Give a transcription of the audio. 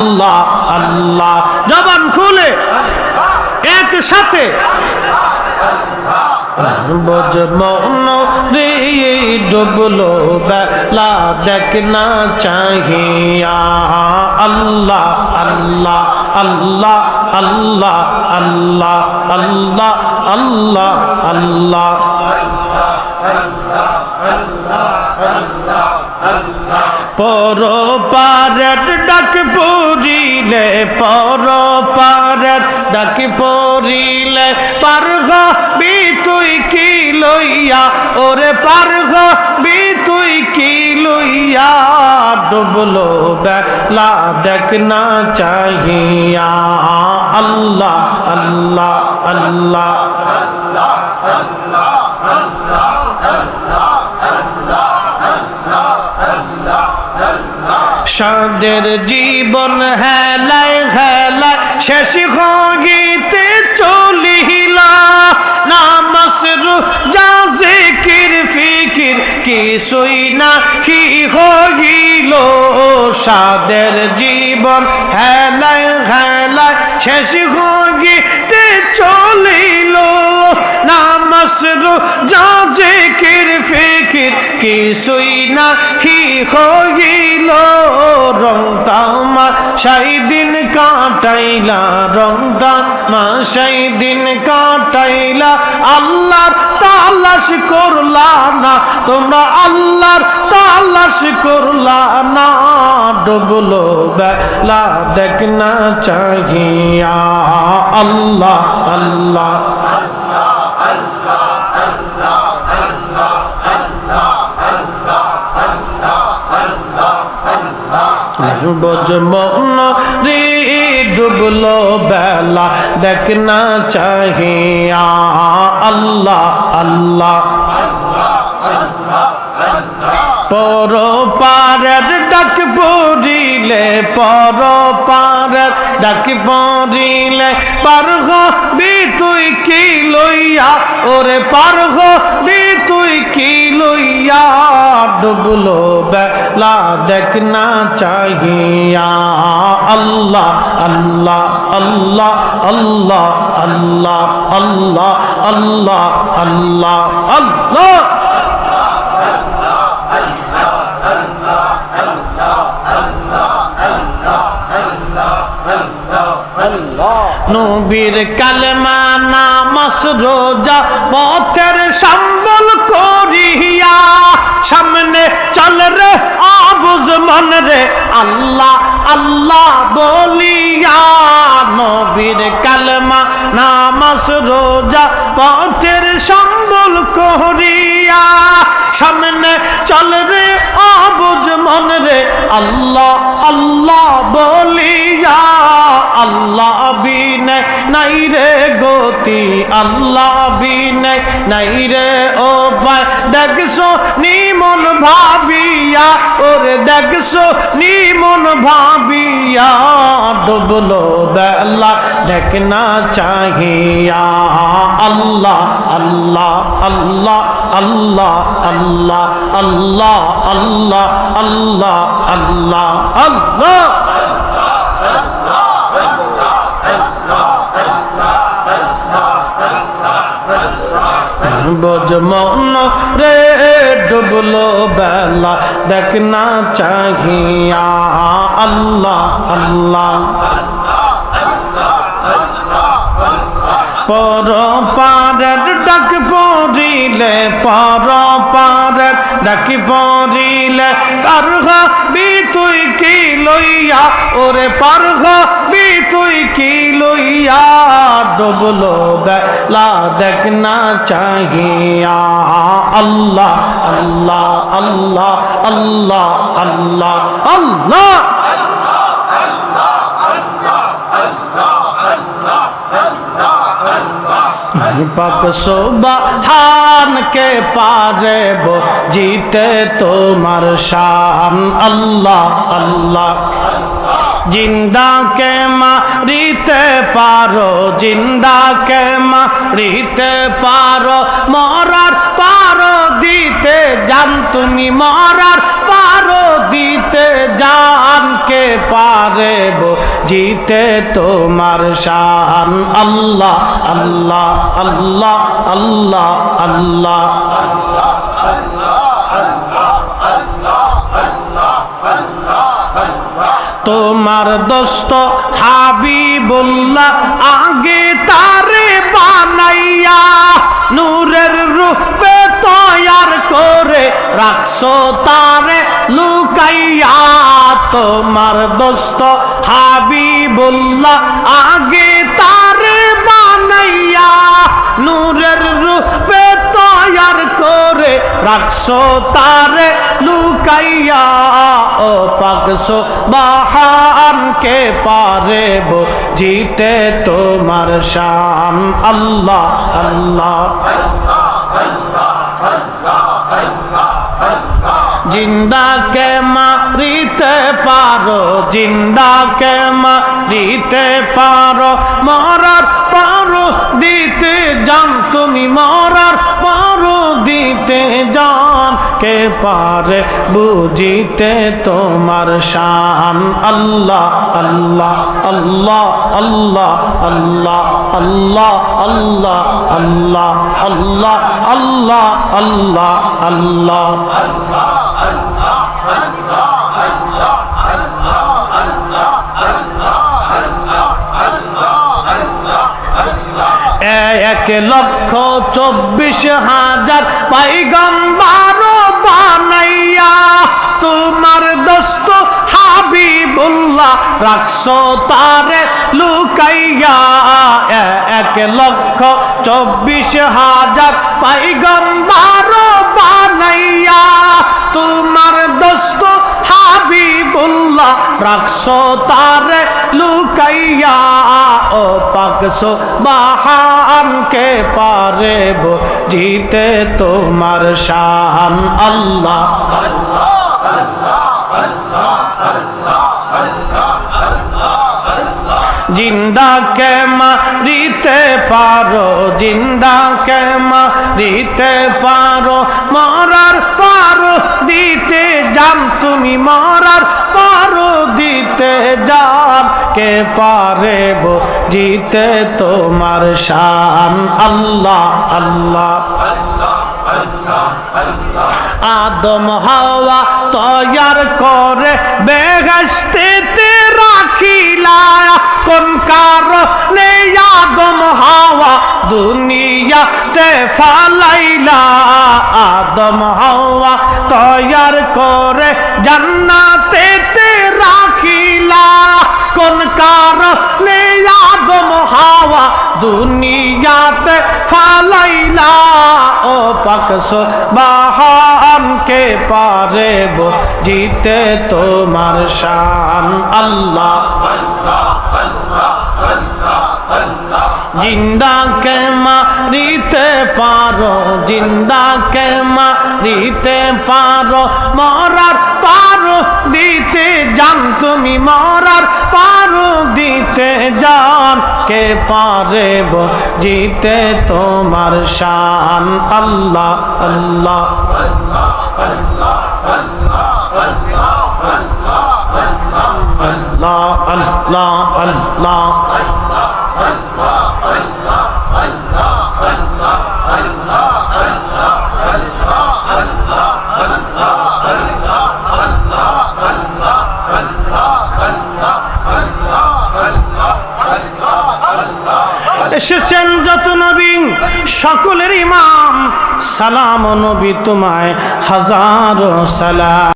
আল্লাহ আল্লাহ। জবান খুলে। একসাথে। মন রে ডুবলো বেলা দেখনা চাহিয়া। আল্লাহ আল্লাহ আল্লাহ আল্লাহ আল্লাহ আল্লাহ আল্লাহ আল্লাহ। পর পারের ডাক পড়িলে পর পারের ডাক পড়িলে পারঘ বি তুই কি লইয়া? ওরে পারঘ বি তুই কি লইয়া? ডুবলো বেলা দেখ না চাহিয়া। আল্লাহ আল্লাহ আল্লাহ। সাদের জীবন হেলায় হেলায় শেষ গীতে চলিলা। নামাসরু যা জিকির, ফিকির কিছুই না কি হইল। সাদের জীবন হেলায় হেলায় শেষ গীতে চলিল। নামাসরু যা জিকির, ফিকির কিছুই না কি হইল রং তামা সাই দিন কাটাইলা রং তামা সাই দিন কাটাইলা আল্লাহর তালাশ করলা না, তোমরা আল্লাহর তালাশ করলা না। ডুবলো বেলা দেখ না চাহিয়া, আল্লাহ আল্লাহ। বোঝ মন রে ডুবলো বেলা দেখ না চাহিয়া আল্লাহ আল্লাহ। পর পারের ডাক পড়িলে পর পারের ডাক পড়িলে পারঘ বি তুই কি লইয়া? ওরে পারঘ বি কি লইয়া ডুবলো বেলা দেখ না চাহিয়া। আল্লাহ আল্লাহ আল্লাহ আল্লাহ আল্লাহ আল্লাহ আল্লাহ আল্লাহ আল্লাহ। নবীর কালমা নামাস রোজা পথের সম্বল মন রে আল্লাহ আল্লাহ বলিয়া, নবীর কালমা নামাস রোজা পথের সম্বল কহরিয়া সামনে চল রে অবুজ মন রে আল্লাহ আল্লাহ বলিয়া। আল্লাহ বিনে নাই রে গতি, আল্লাহ বিনে নাই রে ও পায় দেখছ নিমন ভাবিয়া, ওরে দেখছ নিমন ভাবিয়া, ডুবলো বেলা দেখ না চাহিয়া। আল্লাহ আল্লাহ আল্লাহ আল্লাহ আল্লাহ আল্লাহ আল্লাহ আল্লাহ আল্লাহ আল্লাহ। বোঝ মন রে ডুবলো বেলা, দেখ না চাহিয়া। আল্লাহ আল্লাহ পর পারের ডাক পড়িলে পর পারের ডাক পড়িলে পারঘ বি তুই কি লইয়া? ওরে পারঘ বি তুই কি লইয়া? बुलो बेला देखना चाहिया अल्लाह अल्लाह अल्लाह अल्लाह अल्लाह अल्लाह पक सुबहान के पारे बो जीते तुम्हार शान अल्लाह अल्लाह জিন্দাকে মারিতে পারো, জিন্দাকে মারিতে পারো। মরার পারো দিতে জান তুমি, মরার পারো দিতে জানকে পারে জিতে তোমার শান, আল্লাহ আল্লাহ আল্লাহ আল্লাহ আল্লাহ। তোমার দোস্ত হাবিবুল্লাহ আগে তারে বানাইয়া নূরের রূপে তৈয়ার করে রাখছো, তারে লুকাইয়া। তোমার দোস্ত হাবিবুল্লাহ আগে তারে বানাইয়া নূরের রূপে তৈয়ার করে রাখছো তারে লুকাইয়া। ও পাকসো বাহান কে পারে জিতে তোমার শান। আল্লাহ আল্লাহ, জিন্দাকে মারিতে পারো, জিন্দাকে মারিতে পারো। মরার পারো, দিতে জান তুমি মরার পারে বুঝিতে তোমার শান আল্লাহ আল্লাহ আল্লাহ আল্লাহ আল্লাহ আল্লাহ আল্লাহ আল্লাহ আল্লাহ আল্লাহ আল্লাহ আল্লাহ এক লক্ষ চব্বিশ হাজার পাইগম্বার বানাইয়া তোমার দোস্ত হাবিবুল্লাহ রাখছো তারে লুকাইয়া। এক লক্ষ চব্বিশ হাজার পাইগম্বার রাখছো তারে লুকাইয়া, ও পাকসো বাহান কে পারে জিতে তোমার শান। আল্লাহ জিন্দা কে মারিতে পারো জিন্দা কে মারিতে পারো, মরার পারো, দিতে জান তুমি মরার কে পারে জিতে তোমার শান। আল্লাহ আল্লাহ আদম হাওয়া তৈয়ার করে বেগস্তিতে রাখিলা। কোন কারণে আদম হাওয়া দুনিয়াতে ফালাইলা? আদম হাওয়া তৈয়ার করে জান্নাতেতে কারণে হাওয়া, দুনিয়াতে ফালাইলা, ও পাকসো বাহান কে পারে বো জিতে তোমার শান, আল্লাহ জিন্দা কে মারিতে পারো জিন্দা কে মারিতে পারো মরার কে পারেব জিতে তোমার শান আল্লাহ আল্লাহ আল্লাহ আল্লাহ আল্লাহ সকলের ইমাম সালাম নবী তোমায় হাজারো সালাম।